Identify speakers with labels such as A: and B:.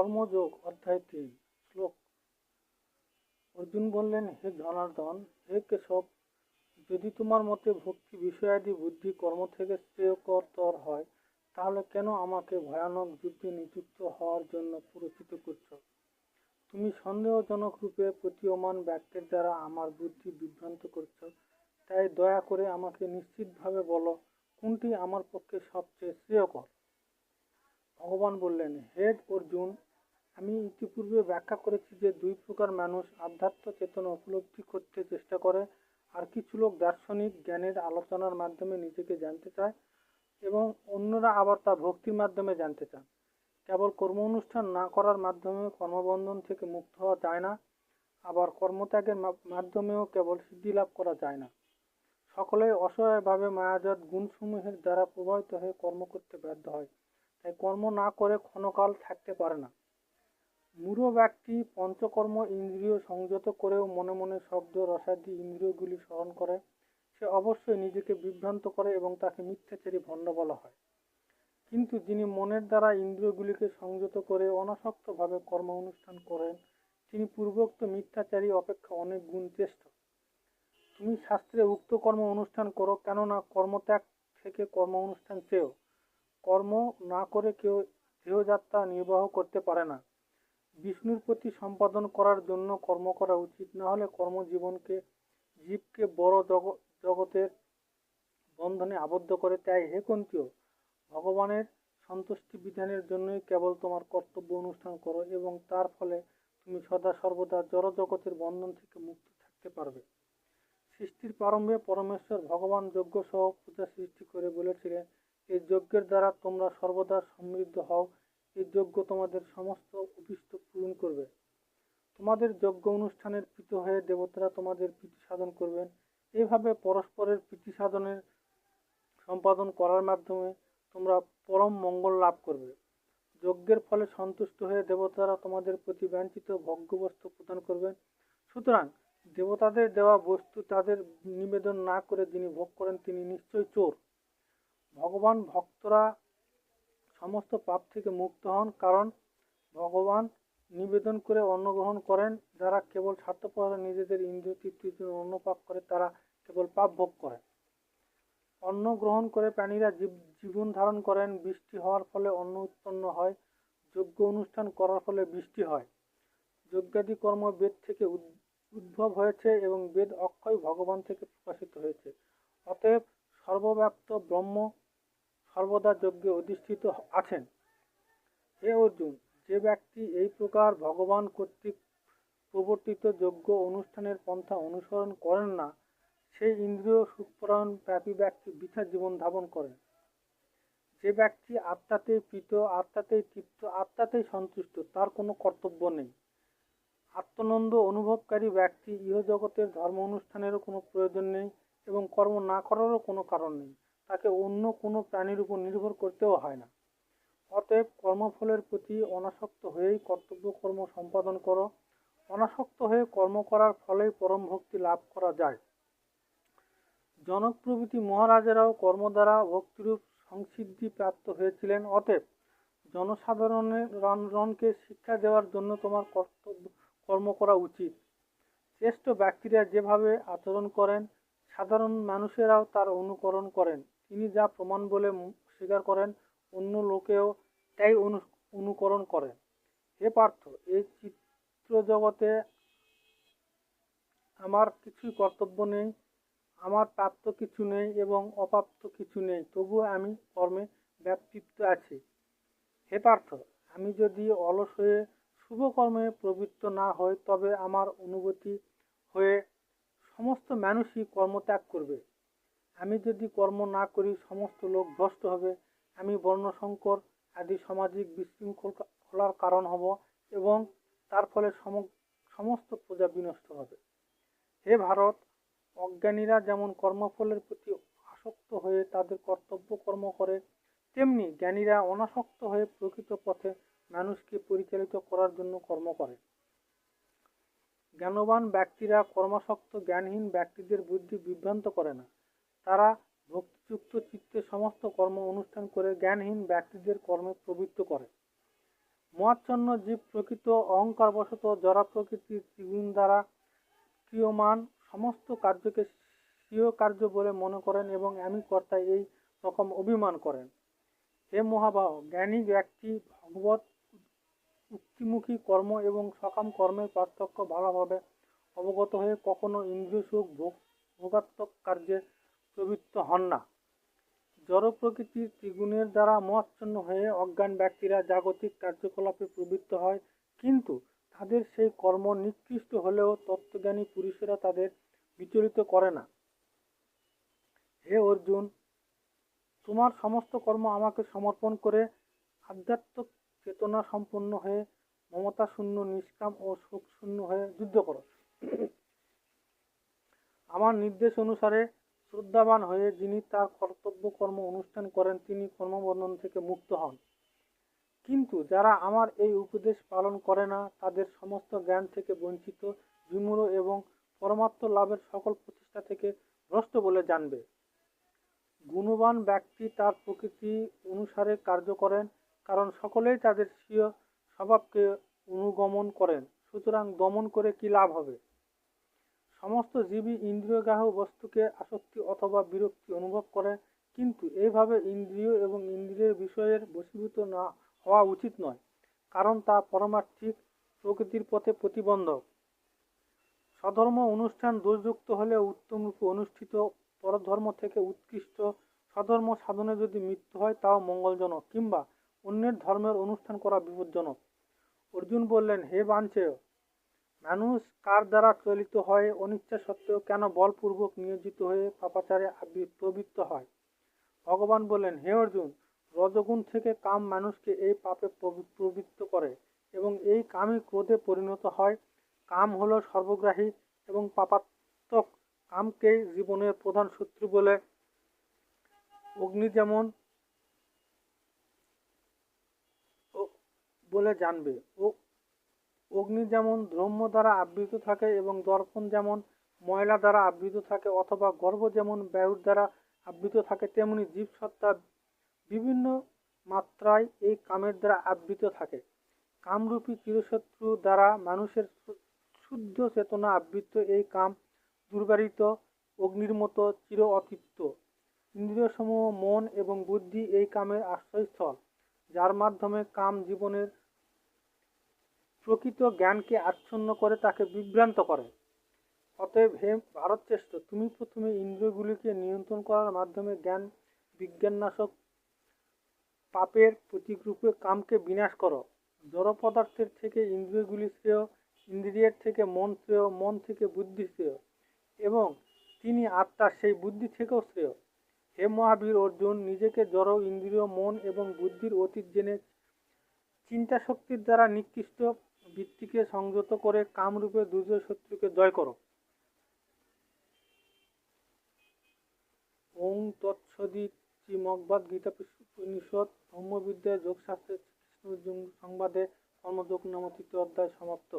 A: কর্মযোগ অধ্যায় তিন শ্লোক। অর্জুন বললেন, হে জনার্দন, হে কেশব, যদি তোমার মতে ভক্তি বিষয়াদি বুদ্ধি কর্ম থেকে শ্রেয়করতর হয়, তাহলে কেন আমাকে ভয়ানক যুদ্ধে নিযুক্ত হওয়ার জন্য পুরস্কৃত করছ? তুমি সন্দেহজনক রূপে প্রতীয়মান ব্যক্তির দ্বারা আমার বুদ্ধি বিভ্রান্ত করছ। তাই দয়া করে আমাকে নিশ্চিতভাবে বলো, কোনটি আমার পক্ষে সবচেয়ে শ্রেয়কর? ভগবান বললেন, হে অর্জুন আমি ইতিপূর্বে ব্যাখ্যা করেছি যে দুই প্রকার মানুষ আধ্যাত্ম চেতনা উপলব্ধি করতে চেষ্টা করে, আর কিছু লোক দার্শনিক জ্ঞানের আলোচনার মাধ্যমে নিজেকে জানতে চায় এবং অন্যরা আবার তা ভক্তির মাধ্যমে জানতে চান। কেবল কর্ম অনুষ্ঠান না করার মাধ্যমে কর্মবন্ধন থেকে মুক্ত হওয়া যায় না, আবার কর্মত্যাগের মাধ্যমেও কেবল সিদ্ধি লাভ করা যায় না। সকলে অসহায়ভাবে মায়াজাত গুণসমূহের দ্বারা প্রভাবিত হয়ে কর্ম করতে বাধ্য হয়। তাই কর্ম না করে ক্ষণকাল থাকতে পারে না। মূঢ় ব্যক্তি পঞ্চকর্ম ইন্দ্রিয় সংযত করেও মনে মনে শব্দ, রসাদি ইন্দ্রিয়গুলি স্মরণ করে। সে অবশ্যই নিজেকে বিভ্রান্ত করে এবং তাকে মিথ্যাচারী ভণ্ড বলা হয়। কিন্তু যিনি মনের দ্বারা ইন্দ্রিয়গুলিকে সংযত করে অনাসক্তভাবে কর্ম অনুষ্ঠান করেন, তিনি পূর্বোক্ত মিথ্যাচারী অপেক্ষা অনেক গুণ শ্রেষ্ঠ। তুমি শাস্ত্রে উক্ত কর্ম অনুষ্ঠান করো কেননা কর্মত্যাগ থেকে কর্ম অনুষ্ঠান চেয়েও। কর্ম না করে কেউ দেহযাত্রা নির্বাহ করতে পারে না। বিষ্ণুর প্রতি সম্পাদন করার জন্য কর্ম করা উচিত। না হলে কর্মজীবনকে, জীবকে বড় জগ- জগতের বন্ধনে আবদ্ধ করে তাই হে কন্তীয়, ভগবানের সন্তুষ্টি বিধানের জন্যই কেবল তোমার কর্তব্য অনুষ্ঠান করো এবং তার ফলে তুমি সদা সর্বদা জড় জগতের বন্ধন থেকে মুক্ত থাকতে পারবে। সৃষ্টির প্রারম্ভে পরমেশ্বর ভগবান যজ্ঞ সহ পূজা সৃষ্টি করে বলেছিলেন এই যজ্ঞের দ্বারা তোমরা সর্বদা সমৃদ্ধ হও এই যজ্ঞ তোমাদের সমস্ত অভিষ্ট পূরণ করবে। তোমাদের যজ্ঞ অনুষ্ঠানের প্রীত হয়ে দেবতারা তোমাদের প্রীতি সাধন করবেন। এইভাবে পরস্পরের প্রীতি সাধনের সম্পাদন করার মাধ্যমে তোমরা পরম মঙ্গল লাভ করবে। যজ্ঞের ফলে সন্তুষ্ট হয়ে দেবতারা তোমাদের প্রতি বাঞ্ছিত ভোগ্যবস্তু প্রদান করবেন। সুতরাং দেবতাদের দেওয়া বস্তু তাদের নিবেদন না করে যিনি ভোগ করেন তিনি নিশ্চয়ই চোর। ভগবান ভক্তরা সমস্ত পাপ থেকে মুক্ত হন, কারণ ভগবান নিবেদন করে অন্ন গ্রহণ করেন। যারা কেবল স্বার্থপর নিজেদের ইন্দ্রিয় তৃপ্তির জন্য অন্ন পাপ করে, তারা কেবল পাপ ভোগ করে অন্ন গ্রহণ করে প্রাণীরা জীব- জীবন ধারণ করেন। বৃষ্টি হওয়ার ফলে অন্ন উৎপন্ন হয়। যজ্ঞ অনুষ্ঠান করার ফলে বৃষ্টি হয়। যজ্ঞাদি কর্ম বেদ থেকে উদ- উদ্ভব হয়েছে এবং বেদ অক্ষয় ভগবান থেকে প্রকাশিত হয়েছে। অতএব সর্বব্যাপ্ত ব্রহ্ম সর্বদা যজ্ঞে অধিষ্ঠিত আছেন। হে অর্জুন, যে ব্যক্তি এই প্রকার ভগবান কর্তৃক প্রবর্তিত যজ্ঞ অনুষ্ঠানের পন্থা অনুসরণ করেন না সেই ইন্দ্রিয় সুখপরায়ণ ব্যাপী ব্যক্তি বৃথা জীবন ধারণ করেন। যে ব্যক্তি আত্মাতেই প্রীত আত্মাতেই তৃপ্ত আত্মাতেই সন্তুষ্ট, তার কোনো কর্তব্য নেই। আত্মনন্দ অনুভবকারী ব্যক্তি ইহজগতের ধর্ম অনুষ্ঠানেরও কোনো প্রয়োজন নেই এবং কর্ম না করারও কোনো কারণ নেই। তাকে অন্য কোনো প্রাণীর উপর নির্ভর করতেও হয় না। অতএব কর্মফলের প্রতি অনাসক্ত হয়েই কর্তব্য কর্ম সম্পাদন করো। অনাসক্ত হয়ে কর্ম করার ফলেই পরম ভক্তি লাভ করা যায়। জনক প্রভৃতি মহারাজেরাও কর্ম দ্বারা ভক্তিরূপ সংসিদ্ধি প্রাপ্ত হয়েছিলেন। অতএব জনসাধারণের রণ- রণকে শিক্ষা দেওয়ার জন্য তোমার কর্তব্য কর্ম করা উচিত। শ্রেষ্ঠ ব্যক্তিরা যেভাবে আচরণ করেন, সাধারণ মানুষেরাও তার অনুকরণ করেন। তিনি যা প্রমাণ বলে স্বীকার করেন, অন্য লোকেও তাই অনু- অনুকরণ করেন। হে পার্থ এই চিত্র জগতে আমার কিছুই কর্তব্য নেই, আমার প্রাপ্ত কিছু নেই এবং অপ্রাপ্ত কিছু নেই তবুও আমি কর্মে ব্যাপৃত আছি। হে পার্থ, আমি যদি অলস হয়ে শুভ কর্মে প্রবৃত্ত না হই, তবে আমার অনুভূতি হয়ে সমস্ত মানুষই কর্মত্যাগ করবে। আমি যদি কর্ম না করি সমস্ত লোক ভ্রষ্ট হবে। আমি বর্ণসংকর আদি সামাজিক বিশৃঙ্খলার কারণ হব এবং তার ফলে সম- সমস্ত প্রজা বিনষ্ট হবে। হে ভারত, অজ্ঞানীরা যেমন কর্মফলের প্রতি আসক্ত হয়ে তাদের কর্তব্য কর্ম করে, তেমনি জ্ঞানীরা অনাসক্ত হয়ে প্রকৃত পথে মানুষকে পরিচালিত করার জন্য কর্ম করে। জ্ঞানবান ব্যক্তিরা কর্মাসক্ত জ্ঞানহীন ব্যক্তিদের বুদ্ধি বিভ্রান্ত করে না। তারা ভক্তিযুক্ত চিত্তে সমস্ত কর্ম অনুষ্ঠান করে জ্ঞানহীন ব্যক্তিদের কর্মে প্রবৃত্ত করে। মহাচ্ছন্ন জীব প্রকৃত অহংকারবশত জড়া প্রকৃতির ত্রিগুণ দ্বারা ক্রিয়মান সমস্ত কার্যকে স্বীয় কার্য বলে মনে করেন এবং আমি কর্তায় এই রকম অভিমান করেন। হে মহাবাহ, জ্ঞানী ব্যক্তি ভগবত উক্তিমুখী কর্ম এবং সকাম কর্মের পার্থক্য ভালোভাবে অবগত হয়ে কখনো ইন্দ্রিয় সুখ ভোগ, ভোগাত্মক কার্যে প্রবৃত্ত হন না। জড় প্রকৃতির ত্রিগুণের দ্বারা মোহাচ্ছন্ন হয়ে অজ্ঞান ব্যক্তিরা জাগতিক কার্যকলাপে প্রবৃত্ত হয়, কিন্তু তাদের সেই কর্ম নিকৃষ্ট হলেও তত্ত্বজ্ঞানী পুরুষেরা তাদের বিচলিত করে না। হে অর্জুন, তোমার সমস্ত কর্ম আমাকে সমর্পণ করে আধ্যাত্মিক চেতনা সম্পন্ন হয়ে মমতা শূন্য নিষ্কাম ও শোক শূন্য হয়ে যুদ্ধ করো। আমার নির্দেশ অনুসারে শ্রদ্ধাবান হয়ে যিনি তার কর্তব্য কর্ম অনুষ্ঠান করেন, তিনি কর্মবন্ধন থেকে মুক্ত হন। কিন্তু যারা আমার এই উপদেশ পালন করে না, তাদের সমস্ত জ্ঞান থেকে বঞ্চিত, বিমূঢ় এবং পরমাত্ম লাভের সকল প্রতিষ্ঠা থেকে ভ্রষ্ট বলে জানবে। গুণবান ব্যক্তি তার প্রকৃতি অনুসারে কার্য করেন, কারণ সকলেই তাদের স্বীয় স্বভাবকে অনুগমন করেন। সুতরাং দমন করে কি লাভ হবে? সমস্ত জীবী ইন্দ্রিয়গ্রাহ বস্তুকে আসক্তি অথবা বিরক্তি অনুভব করে, কিন্তু এইভাবে ইন্দ্রিয় এবং ইন্দ্রিয়ের বিষয়ের বশীভূত না হওয়া উচিত নয়, কারণ তা পরমার্থিক প্রকৃতির পথে প্রতিবন্ধক। সধর্ম অনুষ্ঠান দোষযুক্ত হলে উত্তম রূপে অনুষ্ঠিত পরধর্ম থেকে উৎকৃষ্ট। সধর্ম সাধনে যদি মৃত্যু হয়, তাও মঙ্গলজনক, কিংবা অন্যের ধর্মের অনুষ্ঠান করা বিপজ্জনক। অর্জুন বললেন, হে বাঞ্চেয় মানুষ কার দ্বারা চলিত হয় অনিচ্ছা সত্ত্বেও কেন বলপূর্বক নিয়োজিত হয়ে পাপাচারে প্রবৃত্ত হয়? ভগবান বললেন হে অর্জুন, রজগুণ থেকে কাম মানুষকে এই পাপে প্রবৃ- প্রবৃত্ত করে এবং এই কামই ক্রোধে পরিণত হয়। কাম হলো সর্বগ্রাহী এবং পাপাত্মক কামকেই জীবনের প্রধান শত্রু বলে। অগ্নি যেমন বলে জানবে, ও অগ্নি যেমন দ্রম্য দ্বারা আবৃত থাকে এবং দর্পণ যেমন ময়লা দ্বারা আবৃত থাকে অথবা গর্ভ যেমন বায়ুর দ্বারা আবৃত থাকে, তেমনি জীবসত্তা বিভিন্ন মাত্রায় এই কামের দ্বারা আবৃত থাকে। কামরূপী চিরশত্রু দ্বারা মানুষের শুদ্ধ চেতনা আবৃত এই কাম দুর্বারিত অগ্নির মতো চির অতৃপ্ত। ইন্দ্রিয়সমূহ, মন এবং বুদ্ধি এই কামের আশ্রয়স্থল, যার মাধ্যমে কাম জীবনের প্রকৃত জ্ঞানকে আচ্ছন্ন করে, তাকে বিভ্রান্ত করে। অতএব হে ভারতশ্রেষ্ঠ, তুমি প্রথমে ইন্দ্রিয়গুলিকে নিয়ন্ত্রণ করার মাধ্যমে জ্ঞান বিজ্ঞাননাশক পাপের প্রতীকরূপে কামকে বিনাশ করো। জড় পদার্থের থেকে ইন্দ্রিয়গুলি শ্রেয়, ইন্দ্রিয়ের থেকে মন শ্রেয়, মন থেকে বুদ্ধি শ্রেয়, এবং তিনি আত্মার সেই বুদ্ধি থেকেও শ্রেয়। হে মহাবীর অর্জুন, নিজেকে জড়, ইন্দ্রিয়, মন এবং বুদ্ধির অতীত জেনে চিন্তা শক্তির দ্বারা নিকৃষ্ট বৃত্তিকে সংযত করে কামরূপে দুর্জয় শত্রুকে জয় করো। ওং তৎসদি শ্রীমদ্ভাদ গীতা উপনিষদ ধর্মবিদ্যায় যোগশাস্ত্রের কৃষ্ণ সংবাদে কর্মযোগ নামক অধ্যায় সমাপ্ত।